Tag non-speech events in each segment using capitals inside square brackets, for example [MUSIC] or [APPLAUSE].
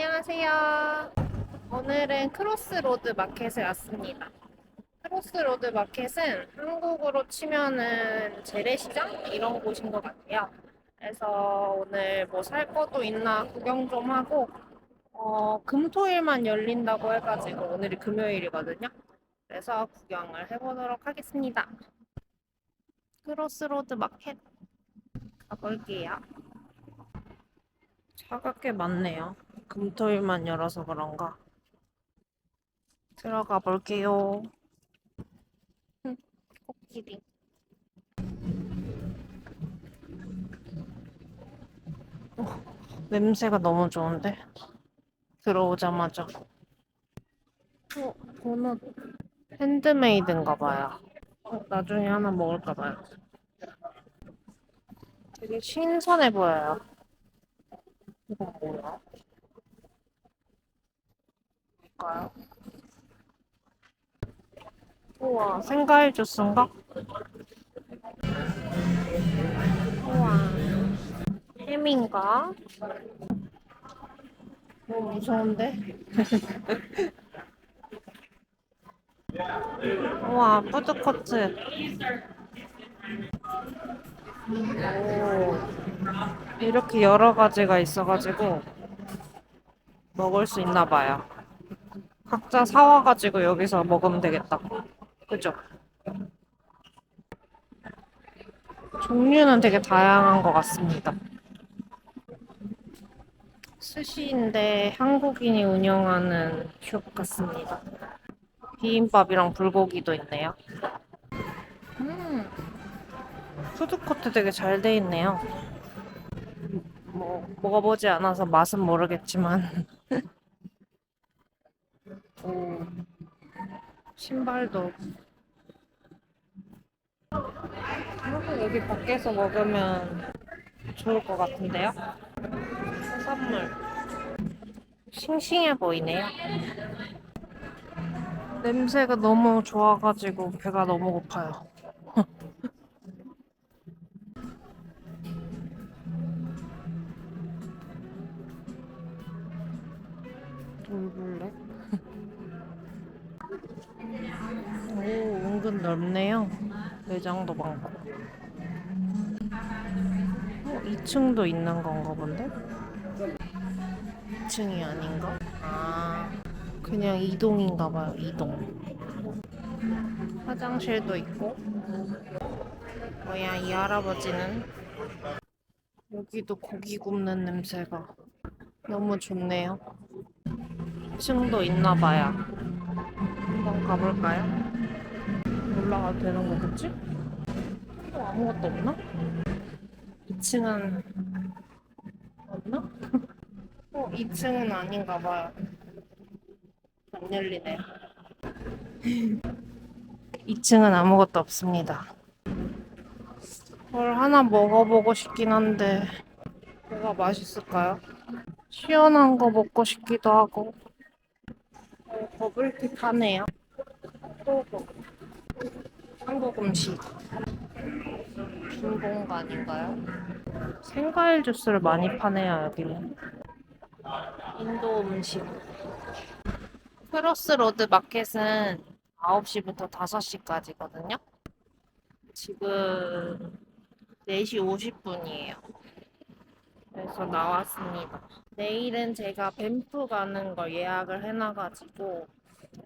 안녕하세요. 오늘은 크로스로드 마켓에 왔습니다. 크로스로드 마켓은 한국으로 치면은 재래시장 이런 곳인 것 같아요. 그래서 오늘 뭐 살 것도 있나 구경 좀 하고 어, 금토일만 열린다고 해가지고 오늘이 금요일이거든요. 그래서 구경을 해보도록 하겠습니다. 크로스로드 마켓 가볼게요. 꽤 많네요. 금토일만 열어서 그런가. 들어가 볼게요. 흠, 코끼리. 어, 냄새가 너무 좋은데? 들어오자마자. 어, 도넛. 핸드메이드인가 봐요. 어, 나중에 하나 먹을까 봐요. 되게 신선해 보여요. 이건 뭐야? 뭘까요? 우와, 생과일 주스인가? 우와, 햄인가? 너무 무서운데? [LAUGHS] 우와, 푸드코트. 오, 이렇게 여러 가지가 있어가지고 먹을 수 있나 봐요. 각자 사와가지고 여기서 먹으면 되겠다. 그죠? 종류는 되게 다양한 것 같습니다. 스시인데 한국인이 운영하는 숍 같습니다. 비빔밥이랑 불고기도 있네요. 음, 푸드코트 되게 잘 돼 있네요. 뭐, 먹어보지 않아서 맛은 모르겠지만. 오, 신발도. 여기 밖에서 먹으면 좋을 것 같은데요? 해산물. 싱싱해 보이네요. 냄새가 너무 좋아가지고 배가 너무 고파요. 매장도 많고. 어, 2층도 있는 건가 본데? 2층이 아닌가? 아, 그냥 이동인가 봐요, 이동. 화장실도 있고. 뭐야, 이 할아버지는? 여기도 고기 굽는 냄새가 너무 좋네요. 2층도 있나 봐요. 한번 가볼까요? 올라가도 되는 거겠지? 또 아무것도 없나? 2층은 없나? [LAUGHS] 어, 2층은 아닌가 봐요. 안 열리네요. 2층은 [LAUGHS] 아무것도 없습니다. 뭘 하나 먹어보고 싶긴 한데 뭐가 맛있을까요? 시원한 거 먹고 싶기도 하고 어, 버블티 파네요. 또 뭐. 한국 음식 중공가 아닌가요? 생과일 주스를 많이 파네요 여기는. 인도 음식. 크로스로드 마켓은 9시부터 5시까지거든요. 지금 4시 50분이에요. 그래서 나왔습니다. 내일은 제가 밴프 가는 걸 예약을 해놔가지고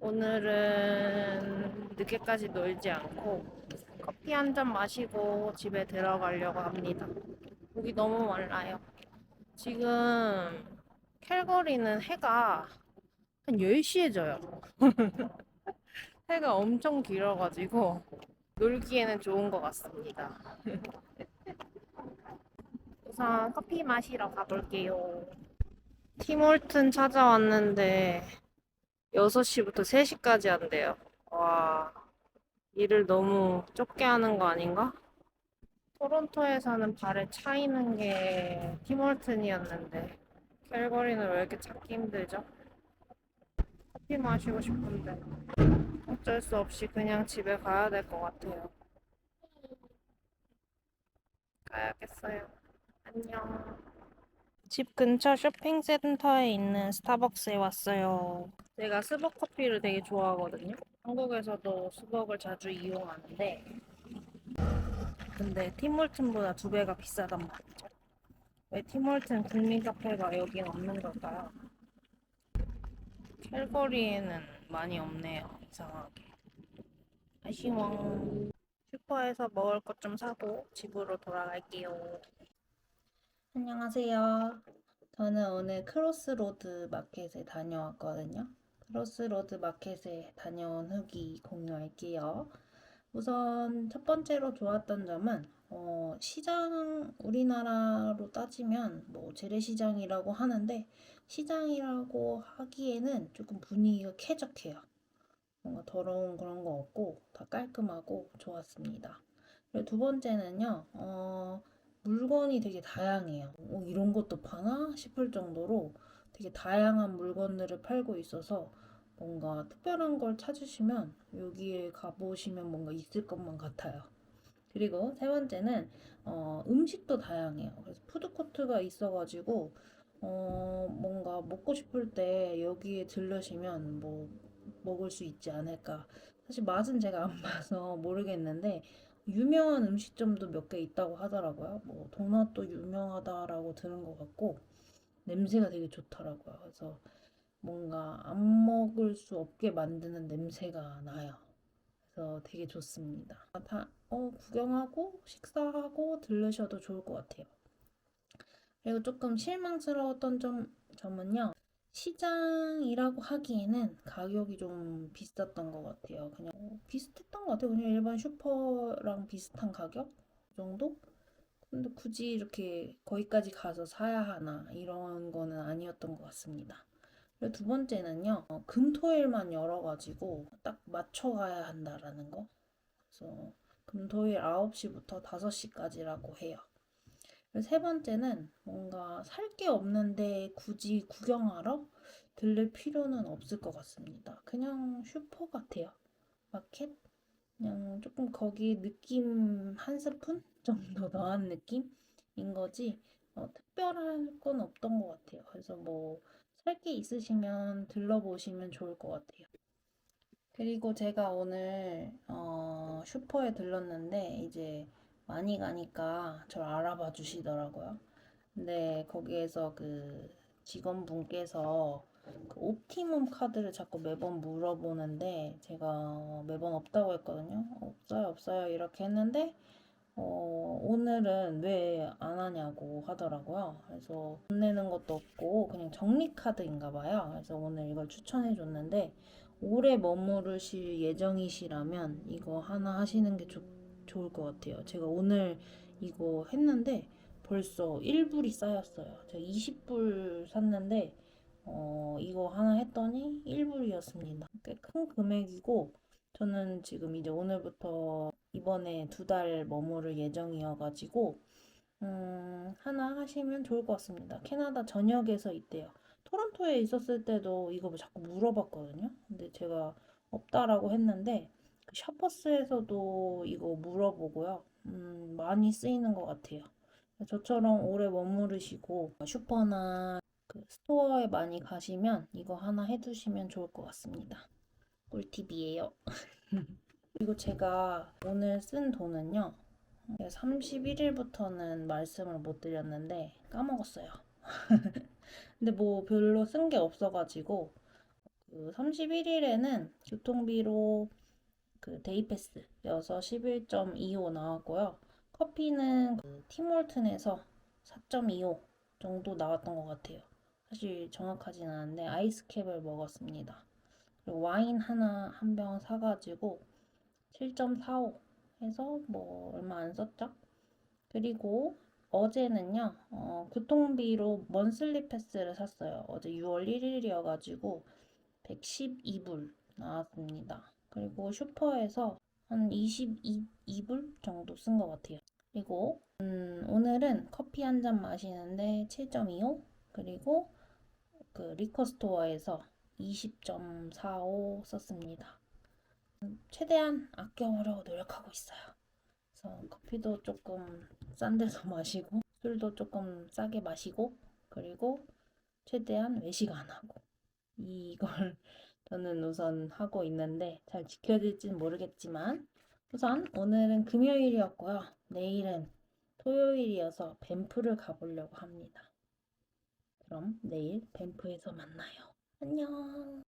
오늘은 늦게까지 놀지 않고 커피 한 잔 마시고 집에 들어가려고 합니다. 목이 너무 말라요. 지금 캘거리는 해가 한 10시에 져요. [LAUGHS] 해가 엄청 길어가지고 놀기에는 좋은 것 같습니다. [LAUGHS] 우선 커피 마시러 가볼게요. 티몰튼 찾아왔는데 6시부터 3시까지 한대요. 와, 일을 너무 좁게 하는 거 아닌가? 토론토에서는 발에 차이는 게 티몰튼이었는데 캘거리는 왜 이렇게 찾기 힘들죠? 커피 마시고 싶은데 어쩔 수 없이 그냥 집에 가야 될 것 같아요. 가야겠어요. 안녕. 집 근처 쇼핑센터에 있는 스타벅스에 왔어요. 제가 스벅 커피를 되게 좋아하거든요. 한국에서도 스벅을 자주 이용하는데 근데 팀몰튼보다 두 배가 비싸단 말이죠. 왜 팀몰튼 국민 카페가 여긴 없는 걸까요? 캘거리에는 많이 없네요. 이상하게. 아쉬워. 슈퍼에서 먹을 것 좀 사고 집으로 돌아갈게요. 안녕하세요. 저는 오늘 크로스로드 마켓에 다녀왔거든요. 크로스로드 마켓에 다녀온 후기 공유할게요. 우선 첫 번째로 좋았던 점은 어, 시장 우리나라로 따지면 뭐 재래시장이라고 하는데 시장이라고 하기에는 조금 분위기가 쾌적해요. 뭔가 더러운 그런 거 없고 다 깔끔하고 좋았습니다. 그리고 두 번째는요, 어, 물건이 되게 다양해요. 어, 이런 것도 파나 싶을 정도로 되게 다양한 물건들을 팔고 있어서 뭔가 특별한 걸 찾으시면 여기에 가보시면 뭔가 있을 것만 같아요. 그리고 세 번째는 어, 음식도 다양해요. 그래서 푸드코트가 있어가지고 어, 뭔가 먹고 싶을 때 여기에 들르시면 뭐 먹을 수 있지 않을까. 사실 맛은 제가 안 [LAUGHS] 봐서 모르겠는데 유명한 음식점도 몇 개 있다고 하더라고요. 뭐 도넛도 유명하다라고 들은 것 같고 냄새가 되게 좋더라고요. 그래서 뭔가 안 먹을 수 없게 만드는 냄새가 나요. 그래서 되게 좋습니다. 다 어, 구경하고 식사하고 들르셔도 좋을 것 같아요. 그리고 조금 실망스러웠던 점, 점은요. 시장이라고 하기에는 가격이 좀 비쌌던 것 같아요. 그냥 어, 비슷했던 것 같아요. 그냥 일반 슈퍼랑 비슷한 가격 정도? 근데 굳이 이렇게 거기까지 가서 사야 하나 이런 거는 아니었던 것 같습니다. 그리고 두 번째는요, 어, 금토일만 열어가지고 딱 맞춰가야 한다라는 거. 그래서 금토일 9시부터 5시까지라고 해요. 그리고 세 번째는 뭔가 살 게 없는데 굳이 구경하러 들릴 필요는 없을 것 같습니다. 그냥 슈퍼 같아요. 마켓? 그냥 조금 거기 느낌 한 스푼 정도 더한 느낌인 거지 어, 특별한 건 없던 것 같아요. 그래서 뭐 살 게 있으시면 들러보시면 좋을 것 같아요. 그리고 제가 오늘 어, 슈퍼에 들렀는데 이제 많이 가니까 저를 알아봐 주시더라고요. 근데 거기에서 그 직원분께서 그 옵티멈 카드를 자꾸 매번 물어보는데 제가 매번 없다고 했거든요. 없어요, 없어요 이렇게 했는데 어, 오늘은 왜 안 하냐고 하더라고요. 그래서 돈 내는 것도 없고 그냥 정리 카드인가 봐요. 그래서 오늘 이걸 추천해 줬는데 오래 머무르실 예정이시라면 이거 하나 하시는 게 좋, 좋을 것 같아요. 제가 오늘 이거 했는데 벌써 1불이 쌓였어요. 제가 20불 샀는데 어, 이거 하나 했더니 1불이었습니다. 꽤 큰 금액이고 저는 지금 이제 오늘부터 이번에 두 달 머무를 예정이어가지고 음, 하나 하시면 좋을 것 같습니다. 캐나다 전역에서 있대요. 토론토에 있었을 때도 이거 자꾸 물어봤거든요. 근데 제가 없다라고 했는데 그 샤퍼스에서도 이거 물어보고요. 음, 많이 쓰이는 것 같아요. 저처럼 오래 머무르시고 슈퍼나 그 스토어에 많이 가시면 이거 하나 해두시면 좋을 것 같습니다. 꿀팁이에요. [LAUGHS] 그리고 제가 오늘 쓴 돈은요. 31일부터는 말씀을 못 드렸는데 까먹었어요. [LAUGHS] 근데 뭐 별로 쓴 게 없어가지고 그 31일에는 교통비로 그 데이패스여서 11.25 나왔고요. 커피는 그 팀월튼에서 4.25 정도 나왔던 것 같아요. 사실 정확하진 않은데 아이스캡을 먹었습니다. 그리고 와인 하나 한 병 사가지고 7.45 해서 뭐 얼마 안 썼죠? 그리고 어제는요, 어, 교통비로 먼슬리 패스를 샀어요. 어제 6월 1일이어가지고 112불 나왔습니다. 그리고 슈퍼에서 한 22불 정도 쓴 것 같아요. 그리고 음, 오늘은 커피 한 잔 마시는데 7.25 그리고 그 리커 스토어에서 20.45 썼습니다. 최대한 아껴보려고 노력하고 있어요. 그래서 커피도 조금 싼 데서 [LAUGHS] 마시고 술도 조금 싸게 마시고 그리고 최대한 외식 안 하고 이걸 [LAUGHS] 저는 우선 하고 있는데 잘 지켜질지는 모르겠지만 우선 오늘은 금요일이었고요. 내일은 토요일이어서 밴프를 가보려고 합니다. 그럼 내일 밴프에서 만나요. 안녕.